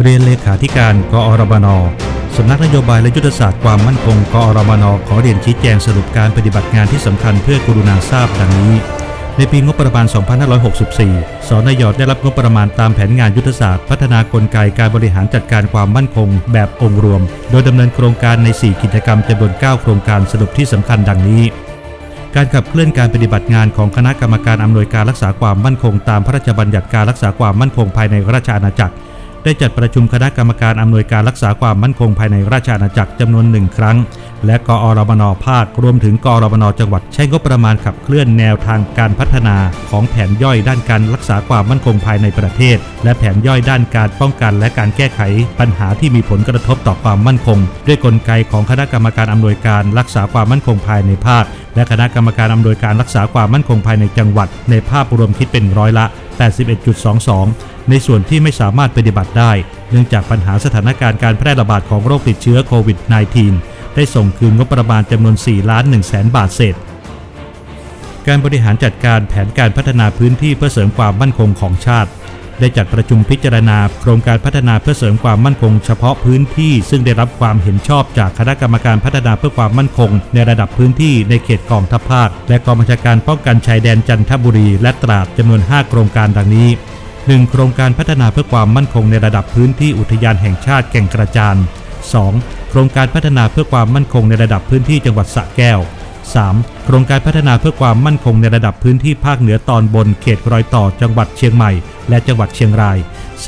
เรียนเลขาธิการกอรบนสำนักนโยบายและยุทธศาสตร์ความมั่นคงกอรบนขอเรียนชี้แจงสรุปการปฏิบัติงานที่สำคัญเพื่อกรุณาทราบดังนี้ ในปีงบประมาณ 2564 สนยได้รับงบประมาณตามแผนงานยุทธศาสตร์ พัฒนากลไกการบริหารจัดการความมั่นคง แบบองค์รวม โดยดำเนินโครงการใน 4 กิจกรรมจำนวน 9 โครงการสรุปที่สำคัญดังนี้การขับเคลื่อนการปฏิบัติงานของคณะกรรมการอำนวยการรักษาความมั่นคงตามพระราชบัญญัติการรักษาความมั่นคงภายในราชอาณาจักร ได้จัดประชุมคณะกรรมการอำนวยการรักษาความมั่นคงภายในราชอาณาจักรจำนวนหนึ่งครั้ง และกอรบนภาครวมถึงกอรบนจังหวัดใช้งบประมาณขับเคลื่อนแนวทางการพัฒนาของแผนย่อยด้านการรักษาความมั่นคงภายในประเทศ และแผนย่อยด้านการป้องกัน และการแก้ไข ปัญหาที่มีผลกระทบต่อความมั่นคง ด้วยกลไกของคณะกรรมการอำนวยการรักษาความมั่นคงภายในภาค และคณะกรรมการอำนวยการรักษาความมั่นคงภายในจังหวัด ในภาพรวมคิดเป็นร้อยละ 81.22 ในส่วนที่ไม่สามารถปฏิบัติได้ เนื่องจากปัญหาสถานการณ์การแพร่ระบาดของโรคติดเชื้อโควิด -19 ได้ส่งคืนงบประมาณจำนวน 4 ล้าน1แสนบาทเศษ การบริหารจัดการแผนการพัฒนาพื้นที่เพื่อเสริมความมั่นคงของชาติ ได้จัดประชุมพิจารณา โครงการพัฒนาเพื่อเสริมความมั่นคง เฉพาะพื้นที่ ซึ่งได้รับความเห็นชอบจากคณะกรรมการพัฒนาเพื่อความมั่นคง ในระดับพื้นที่ในเขตกองทัพภาค และกองบัญชาการป้องกันชายแดนจันทบุรีและตราดจำนวน 5 โครงการดังนี้ 1. โครงการพัฒนาเพื่อความมั่นคงในระดับพื้นที่อุทยานแห่งชาติแก่งกระจาน 2. โครงการพัฒนาเพื่อความมั่นคงในระดับพื้นที่จังหวัดสระแก้ว 3. โครงการพัฒนาเพื่อความมั่นคงในระดับพื้นที่ภาคเหนือตอนบนเขตรอยต่อจังหวัดเชียงใหม่ และจังหวัดเชียงราย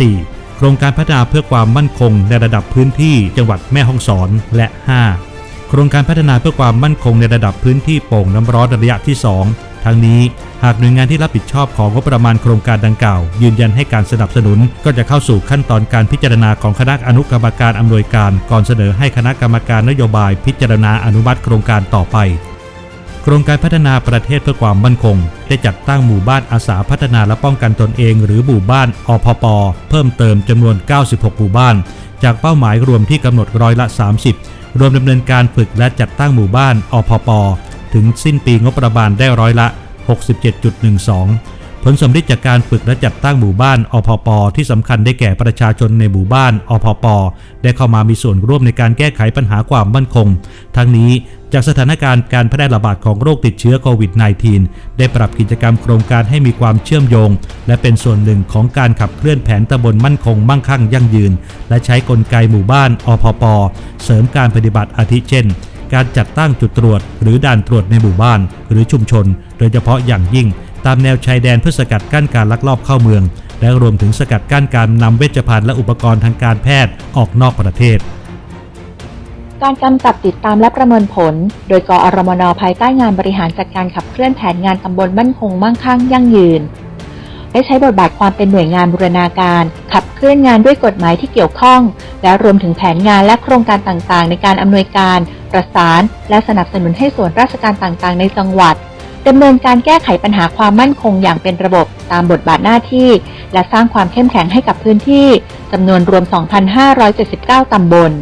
4. โครงการพัฒนาเพื่อความมั่นคงในระดับพื้นที่จังหวัดแม่ฮ่องสอนและ 5. โครงการพัฒนาเพื่อความมั่นคงในระดับพื้นที่โป่งน้ำร้อนระยะที่ 2 ทั้งนี้หากหน่วยงานที่รับผิดชอบของงบประมาณโครงการดังกล่าว ยืนยันให้การสนับสนุน ก็จะเข้าสู่ขั้นตอนการพิจารณาของคณะอนุกรรมการอำนวยการ ก่อนเสนอให้คณะกรรมการนโยบาย พิจารณาอนุมัติโครงการต่อไป โครงการพัฒนาประเทศเพื่อความมั่นคง ได้จัดตั้งหมู่บ้านอาสาพัฒนาและป้องกันตนเอง หรือหมู่บ้านอพปเพิ่มเติมจำนวน 96 หมู่บ้าน จากเป้าหมายรวมที่กำหนดร้อยละ 30 รวมดำเนินการฝึกและจัดตั้งหมู่บ้านอพป ถึงสิ้นปีงบประมาณได้ร้อยละ 67.12 ผลสมฤทธิ์จากการฝึกและจัดตั้งหมู่บ้านอพป ที่สำคัญได้แก่ประชาชนในหมู่บ้านอพป ได้เข้ามามีส่วนร่วมในการแก้ไขปัญหาความมั่นคง ทั้งนี้จากสถานการณ์การแพร่ระบาดของโรคติดเชื้อโควิด -19 ได้ปรับกิจกรรมโครงการให้มีความเชื่อมโยง และเป็นส่วนหนึ่งของการขับเคลื่อนแผนตำบลมั่นคง มั่งคั่งยั่งยืน และใช้กลไกหมู่บ้านอพป เสริมการปฏิบัติอาทิเช่น การจัดตั้งจุดตรวจ หรือด่านตรวจในหมู่บ้าน หรือชุมชน โดยเฉพาะอย่างยิ่ง ตามแนวชายแดนเพื่อสกัดกั้นการลักลอบเข้าเมือง และรวมถึงสกัดกั้นการนำเวชภัณฑ์และอุปกรณ์ทางการแพทย์ออกนอกประเทศ การกำกับติดตามและประเมินผล โดยกอรมนภายใต้งานบริหารจัดการขับเคลื่อนแผนงานตำบลมั่นคงมั่งคั่งยั่งยืน ได้ใช้บทบาทความเป็นหน่วยงานบูรณาการ ขับเคลื่อนงานด้วยกฎหมายที่เกี่ยวข้อง และรวมถึงแผนงานและโครงการต่างๆ ในการอำนวยการ ประสาน และสนับสนุนให้ส่วนราชการต่างๆ ในจังหวัดดำเนินการแก้ไขปัญหาความมั่นคงอย่างเป็นระบบตามบทบาทหน้าที่ และสร้างความเข้มแข็งให้กับพื้นที่จำนวนรวม 2,579 ตำบล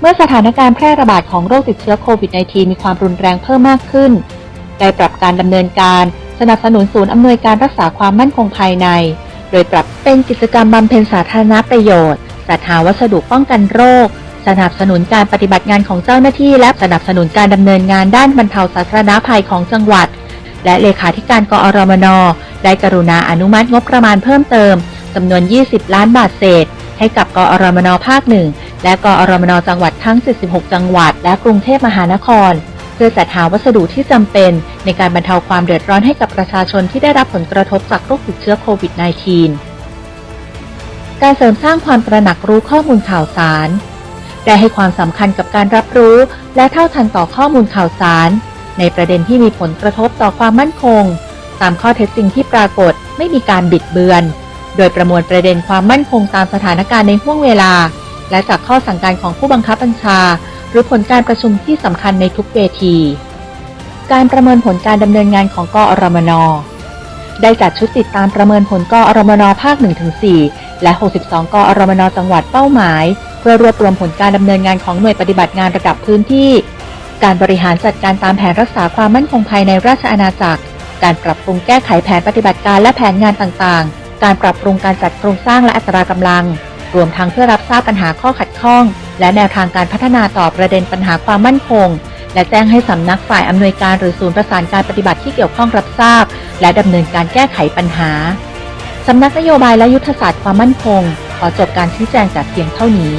เมื่อสถานการณ์แพร่ระบาดของโรคติดเชื้อโควิด -19 มีความรุนแรงเพิ่มมากขึ้น ได้ปรับการดำเนินการ สนับสนุนศูนย์อำนวยการรักษาความมั่นคงภายใน โดยปรับเป็นกิจกรรมบำเพ็ญสาธารณประโยชน์จัดหาวัสดุป้องกันโรค สนับสนุนการปฏิบัติงานของเจ้าหน้าที่ และสนับสนุนการดำเนินงานด้านบรรเทาสาธารณภัยของจังหวัด และเลขาธิการกอรมนได้กรุณาอนุมัติงบประมาณเพิ่มเติมจำนวน 20 ล้านบาทเศษ ให้กับกอรมนภาคหนึ่งและกอรมนจังหวัดทั้ง 76 จังหวัด และกรุงเทพมหานคร เพื่อจัดหาวัสดุที่จำเป็น ในการบรรเทาความเดือดร้อนให้กับประชาชนที่ได้รับผลกระทบจากโรคติดเชื้อโควิด -19 การเสริมสร้างความตระหนักรู้ข้อมูลข่าวสาร ได้ให้ความสำคัญกับการรับรู้ และเท่าทันต่อข้อมูลข่าวสาร ในประเด็นที่มีผลกระทบต่อความมั่นคง ตามข้อเท็จจริงที่ปรากฏไม่มีการบิดเบือน โดยประมวลประเด็นความมั่นคงตามสถานการณ์ในห่วงเวลา และจากข้อสั่งการของผู้บังคับบัญชา หรือผลการประชุมที่สำคัญในทุกเวที การประเมินผลการดำเนินงานของกอรมนได้จัดชุดติดตามประเมินผลกอรมนภาค 1-4 และ 62 กอรมนจังหวัดเป้าหมาย เพื่อรวบรวมผลการดำเนินงานของหน่วยปฏิบัติงานระดับพื้นที่ การบริหารจัดการตามแผนรักษาความมั่นคงภายในราชอาณาจักร การปรับปรุงแก้ไขแผนปฏิบัติการและแผนงานต่างๆ การปรับปรุงการจัดโครงสร้างและอัตรากำลัง รวมทั้งเพื่อรับทราบปัญหาข้อขัดข้อง และแนวทางการพัฒนาต่อประเด็นปัญหาความมั่นคง และแจ้งให้สำนักฝ่ายอำนวยการหรือศูนย์ประสานการปฏิบัติที่เกี่ยวข้องรับทราบ และดำเนินการแก้ไขปัญหาสำนักนโยบายและยุทธศาสตร์ความมั่นคง ขอจบการชี้แจงจากเพียงเท่านี้